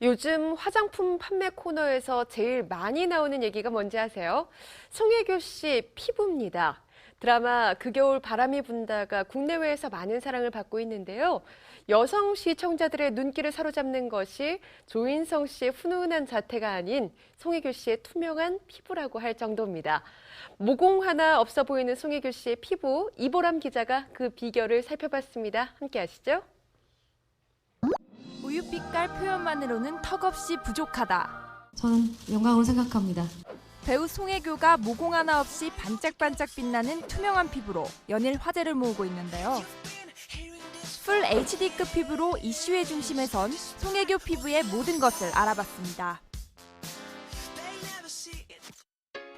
요즘 화장품 판매 코너에서 제일 많이 나오는 얘기가 뭔지 아세요? 송혜교 씨 피부입니다. 드라마 그 겨울 바람이 분다가 국내외에서 많은 사랑을 받고 있는데요. 여성 시청자들의 눈길을 사로잡는 것이 조인성 씨의 훈훈한 자태가 아닌 송혜교 씨의 투명한 피부라고 할 정도입니다. 모공 하나 없어 보이는 송혜교 씨의 피부, 이보람 기자가 그 비결을 살펴봤습니다. 함께 하시죠. 우유빛깔 표현만으로는 턱없이 부족하다. 저는 영광으로 생각합니다. 배우 송혜교가 모공 하나 없이 반짝반짝 빛나는 투명한 피부로 연일 화제를 모으고 있는데요. 풀 HD급 피부로 이슈의 중심에 선 송혜교 피부의 모든 것을 알아봤습니다.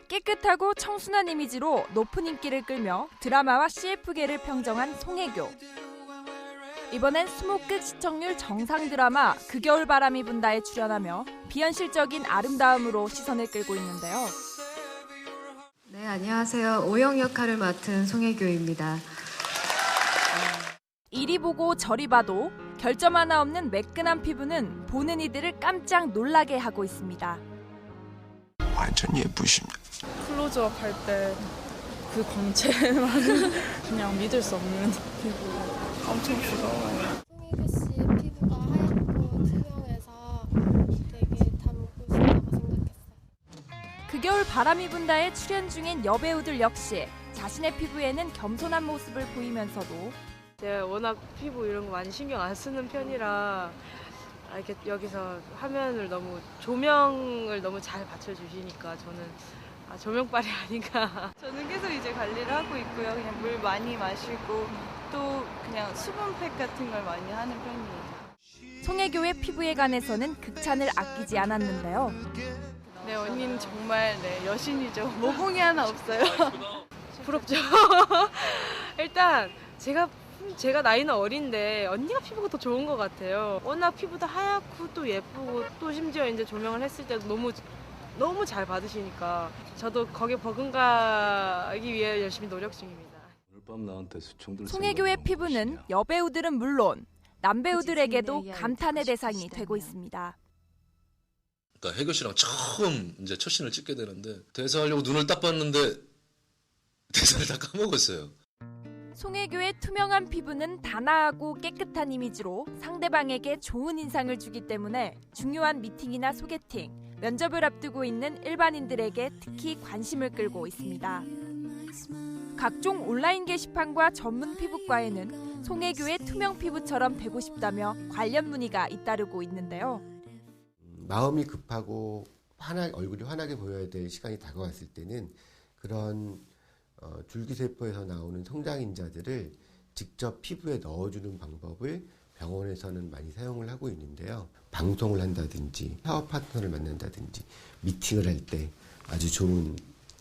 깨끗하고 청순한 이미지로 높은 인기를 끌며 드라마와 CF계를 평정한 송혜교. 이번엔 스모끝 시청률 정상 드라마 그 겨울 바람이 분다에 출연하며 비현실적인 아름다움으로 시선을 끌고 있는데요. 네, 안녕하세요. 오영 역할을 맡은 송혜교입니다. 이리 보고 저리 봐도 결점 하나 없는 매끈한 피부는 보는 이들을 깜짝 놀라게 하고 있습니다. 완전 예쁘십니다. 클로즈업 할 때 그 광채만은 그냥 믿을 수 없는 피부 엄청 부러워요. 송혜교 씨 피부가 하얗고 투명해서 되게 닮고 싶다고 생각했어요. 그 겨울 바람이 분다에 출연 중인 여배우들 역시 자신의 피부에는 겸손한 모습을 보이면서도 제가 워낙 피부 이런 거 많이 신경 안 쓰는 편이라 아, 이렇게 여기서 화면을 너무 조명을 너무 잘 받쳐주시니까 저는 아, 조명빨이 아닌가. 저는 계속 이제 관리를 하고 있고요. 그냥 물 많이 마시고 또 그냥 수분팩 같은 걸 많이 하는 편이에요. 송혜교의 피부에 관해서는 극찬을 아끼지 않았는데요. 네, 언니는 정말 네, 여신이죠. 모공이 하나 없어요. 부럽죠. 일단 제가 제가 나이는 어린데 언니가 피부가 더 좋은 것 같아요. 워낙 피부도 하얗고 또 예쁘고 또 심지어 이제 조명을 했을 때도 너무 너무 잘 받으시니까 저도 거기에 버금가기 위해 열심히 노력 중입니다. 송혜교의 피부는 여배우들은 물론 남배우들에게도 감탄의 대상이 되고 있습니다. 그러니까 혜교 씨랑 처음 이제 첫 씬을 찍게 되는데 대사하려고 눈을 딱 봤는데 대사를 다 까먹었어요. 송혜교의 투명한 피부는 단아하고 깨끗한 이미지로 상대방에게 좋은 인상을 주기 때문에 중요한 미팅이나 소개팅, 면접을 앞두고 있는 일반인들에게 특히 관심을 끌고 있습니다. 각종 온라인 게시판과 전문 피부과에는 송혜교의 투명 피부처럼 되고 싶다며 관련 문의가 잇따르고 있는데요. 마음이 급하고 환하, 얼굴이 환하게 보여야 될 시간이 다가왔을 때는 그런 어, 줄기세포에서 나오는 성장인자들을 직접 피부에 넣어주는 방법을 병원에서는 많이 사용을 하고 있는데요. 방송을 한다든지 사업 파트너를 만난다든지 미팅을 할 때 아주 좋은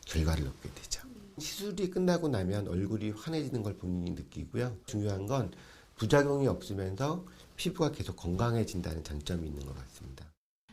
결과를 얻게 되죠. 시술이 끝나고 나면 얼굴이 환해지는 걸 본인이 느끼고요. 중요한 건 부작용이 없으면서 피부가 계속 건강해진다는 장점이 있는 것 같습니다.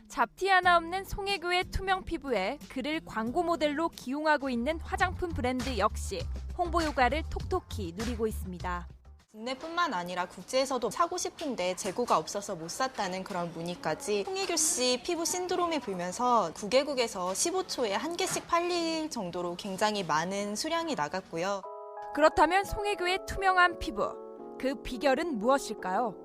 잡티 하나 없는 송혜교의 투명 피부에 그를 광고 모델로 기용하고 있는 화장품 브랜드 역시 홍보 효과를 톡톡히 누리고 있습니다. 국내뿐만 아니라 국제에서도 사고 싶은데 재고가 없어서 못 샀다는 그런 문의까지 송혜교 씨 피부 신드롬이 불면서 9개국에서 15초에 한 개씩 팔릴 정도로 굉장히 많은 수량이 나갔고요. 그렇다면 송혜교의 투명한 피부 그 비결은 무엇일까요?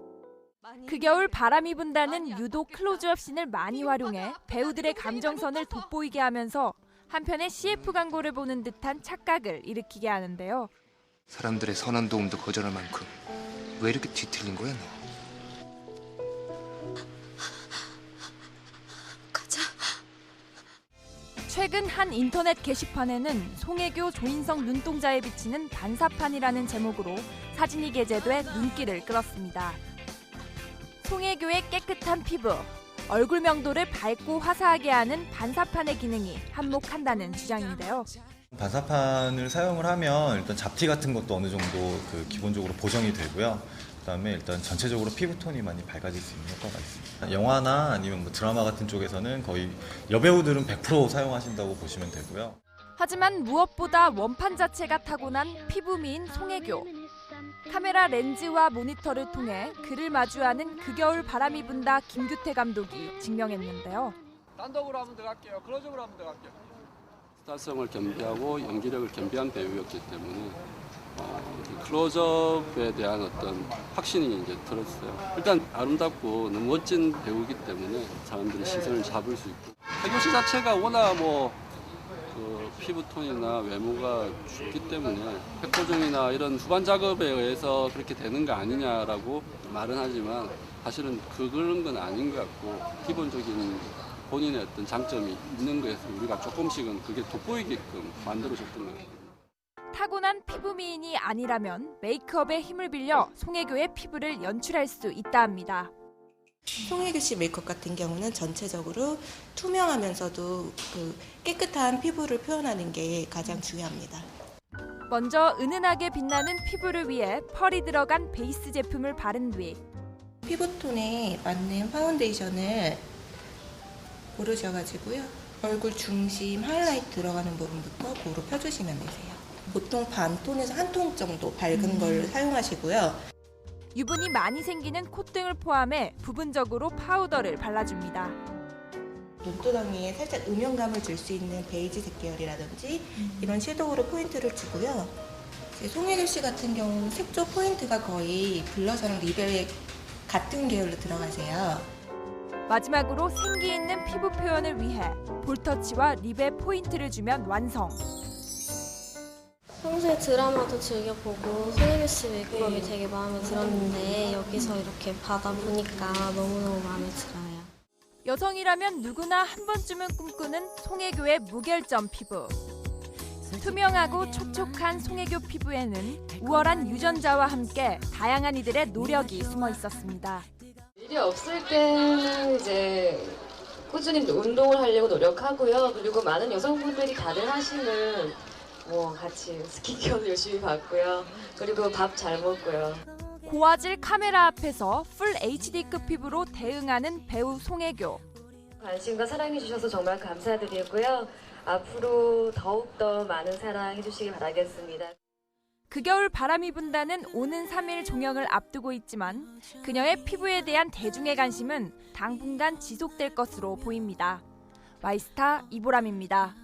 그 겨울 바람이 분다는 유독 클로즈업 씬을 많이 활용해 배우들의 감정선을 돋보이게 하면서 한편의 CF 광고를 보는 듯한 착각을 일으키게 하는데요. 사람들의 선한 도움도 거절할 만큼 왜 이렇게 뒤틀린 거야 너? 최근 한 인터넷 게시판에는 송혜교 조인성 눈동자에 비치는 반사판이라는 제목으로 사진이 게재돼 눈길을 끌었습니다. 송혜교의 깨끗한 피부, 얼굴 명도를 밝고 화사하게 하는 반사판의 기능이 한몫한다는 주장인데요. 반사판을 사용을 하면 일단 잡티 같은 것도 어느 정도 그 기본적으로 보정이 되고요. 그다음에 일단 전체적으로 피부톤이 많이 밝아질 수 있는 효과가 있습니다. 영화나 아니면 뭐 드라마 같은 쪽에서는 거의 여배우들은 100% 사용하신다고 보시면 되고요. 하지만 무엇보다 원판 자체가 타고난 피부 미인 송혜교. 카메라 렌즈와 모니터를 통해 그를 마주하는 그 겨울 바람이 분다 김규태 감독이 증명했는데요. 단독으로 한번 들어갈게요. 클로즈업으로 한번 들어갈게요. 스타성을 겸비하고 연기력을 겸비한 배우였기 때문에 어, 이 클로즈업에 대한 어떤 확신이 이제 들었어요. 일단 아름답고 너무 멋진 배우이기 때문에 사람들의 시선을 잡을 수 있고 해교 씨 자체가 워낙 뭐 그 피부톤이나 외모가 좋기 때문에 백보정이나 이런 후반 작업에 의해서 그렇게 되는 거 아니냐라고 말은 하지만 사실은 그런 건 아닌 것 같고 기본적인 본인의 어떤 장점이 있는 거에서 우리가 조금씩은 그게 돋보이게끔 만들어줬던 것 같아요. 타고난 피부 미인이 아니라면 메이크업의 힘을 빌려 송혜교의 피부를 연출할 수 있다 합니다. 송혜교 씨 메이크업 같은 경우는 전체적으로 투명하면서도 그 깨끗한 피부를 표현하는 게 가장 중요합니다. 먼저 은은하게 빛나는 피부를 위해 펄이 들어간 베이스 제품을 바른 뒤 피부톤에 맞는 파운데이션을 고르셔가지고요. 얼굴 중심 하이라이트 들어가는 부분부터 고루 펴주시면 되세요. 보통 반 톤에서 한 톤 정도 밝은 걸 사용하시고요. 유분이 많이 생기는 콧등을 포함해 부분적으로 파우더를 발라줍니다. 눈두덩이에 살짝 음영감을 줄 수 있는 베이지색 계열이라든지 이런 섀도우로 포인트를 주고요. 송혜교 씨 같은 경우는 색조 포인트가 거의 블러셔랑 립에 같은 계열로 들어가세요. 마지막으로 생기 있는 피부 표현을 위해 볼터치와 립에 포인트를 주면 완성. 평소에 드라마도 즐겨보고 송혜교 씨 메이크업이 되게 마음에 들었는데 여기서 이렇게 받아보니까 너무너무 마음에 들어요. 여성이라면 누구나 한 번쯤은 꿈꾸는 송혜교의 무결점 피부. 투명하고 촉촉한 송혜교 피부에는 우월한 유전자와 함께 다양한 이들의 노력이 숨어 있었습니다. 일이 없을 때는 이제 꾸준히 운동을 하려고 노력하고요. 그리고 많은 여성분들이 다들 하시는 뭐 같이 스킨케어도 열심히 받고요. 그리고 밥 잘 먹고요. 고화질 카메라 앞에서 풀 HD급 피부로 대응하는 배우 송혜교. 관심과 사랑해 주셔서 정말 감사드리고요. 앞으로 더욱더 많은 사랑 해주시길 바라겠습니다. 그 겨울 바람이 분다는 오는 3일 종영을 앞두고 있지만 그녀의 피부에 대한 대중의 관심은 당분간 지속될 것으로 보입니다. 와이스타 이보람입니다.